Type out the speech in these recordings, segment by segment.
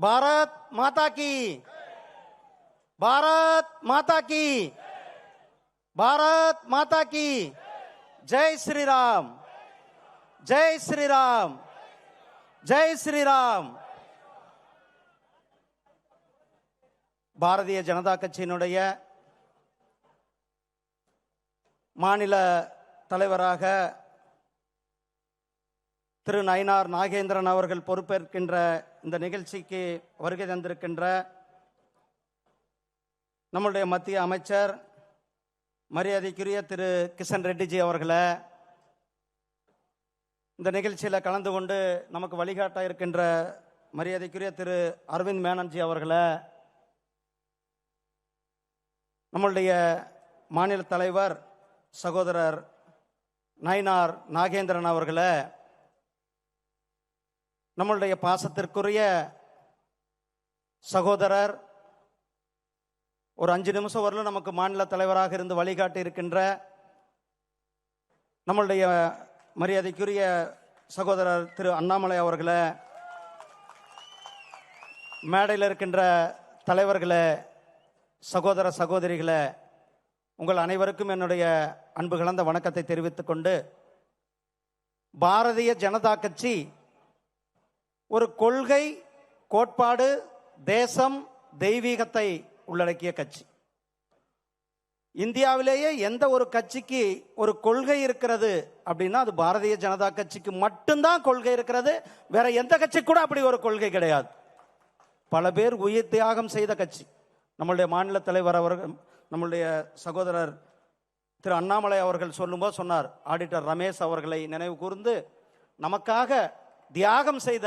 பாரத் மாதா கி. பாரத் மாதா கி. பாரத் மாதா கி. ஜெய் ஸ்ரீராம். ஜெய் ஸ்ரீராம். ஜெய் ஸ்ரீராம். பாரதிய ஜனதா கட்சியினுடைய மாநில தலைவராக திரு நயினார் நாகேந்திரன் அவர்கள் பொறுப்பேற்கின்ற இந்த நிகழ்ச்சிக்கு வருகை தந்திருக்கின்ற நம்முடைய மத்திய அமைச்சர் மரியாதைக்குரிய திரு. கிஷன் ரெட்டிஜி அவர்களை இந்த நிகழ்ச்சியில் கலந்து கொண்டு நமக்கு வழிகாட்ட இருக்கின்ற மரியாதைக்குரிய திரு. அரவிந்த் மேனன்ஜி அவர்களை நம்மளுடைய மாநில தலைவர் சகோதரர் நயினார் நாகேந்திரன் அவர்களை நம்மளுடைய பாசத்திற்குரிய சகோதரர் ஒரு அஞ்சு நிமிஷம் வரலும் நமக்கு மாநில தலைவராக இருந்து வழிகாட்டி இருக்கின்ற நம்மளுடைய மரியாதைக்குரிய சகோதரர் திரு அண்ணாமலை அவர்களை மேடையில் இருக்கின்ற தலைவர்களே சகோதர சகோதரிகளே உங்கள் அனைவருக்கும் என்னுடைய அன்பு கலந்த வணக்கத்தை தெரிவித்துக் கொண்டு பாரதிய ஜனதா கட்சி ஒரு கொள்கை கோட்பாடு தேசம் தெய்வீகத்தை உள்ளடக்கிய கட்சி. இந்தியாவிலேயே எந்த ஒரு கட்சிக்கு ஒரு கொள்கை இருக்கிறது அப்படின்னா அது பாரதிய ஜனதா கட்சிக்கு மட்டும்தான் கொள்கை இருக்கிறது. வேற எந்த கட்சி கூட அப்படி ஒரு கொள்கை கிடையாது. பல பேர் உயிர் தியாகம் செய்த கட்சி. நம்மளுடைய மாநில தலைவர் அவர்கள் நம்மளுடைய சகோதரர் திரு அண்ணாமலை அவர்கள் சொல்லும்போது சொன்னார் ஆடிட்டர் ரமேஷ் அவர்களை நினைவு கூர்ந்து நமக்காக தியாகம் செய்த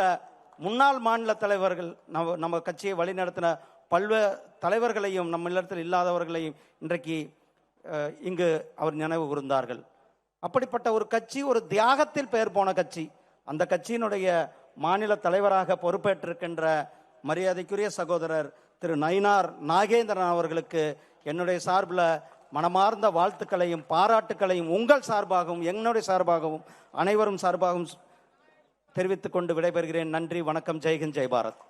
முன்னாள் மாநில தலைவர்கள் நம்ம நம்ம கட்சியை வழிநடத்தின பல்வேறு தலைவர்களையும் நம்ம இல்லத்தில் இல்லாதவர்களையும் இன்றைக்கு இங்கு அவர் நினைவு கூர்ந்தார்கள். அப்படிப்பட்ட ஒரு கட்சி ஒரு தியாகத்தில் பெயர் போன கட்சி. அந்த கட்சியினுடைய மாநில தலைவராக பொறுப்பேற்றிருக்கின்ற மரியாதைக்குரிய சகோதரர் திரு நயினார் நாகேந்திரன் அவர்களுக்கு என்னுடைய சார்பில் மனமார்ந்த வாழ்த்துக்களையும் பாராட்டுக்களையும் உங்கள் சார்பாகவும் என்னுடைய சார்பாகவும் அனைவரும் சார்பாகவும் தெரிவித்துக் கொண்டு விடைபெறுகிறேன். நன்றி வணக்கம் ஜெய்ஹிந்த் ஜெய் பாரத்.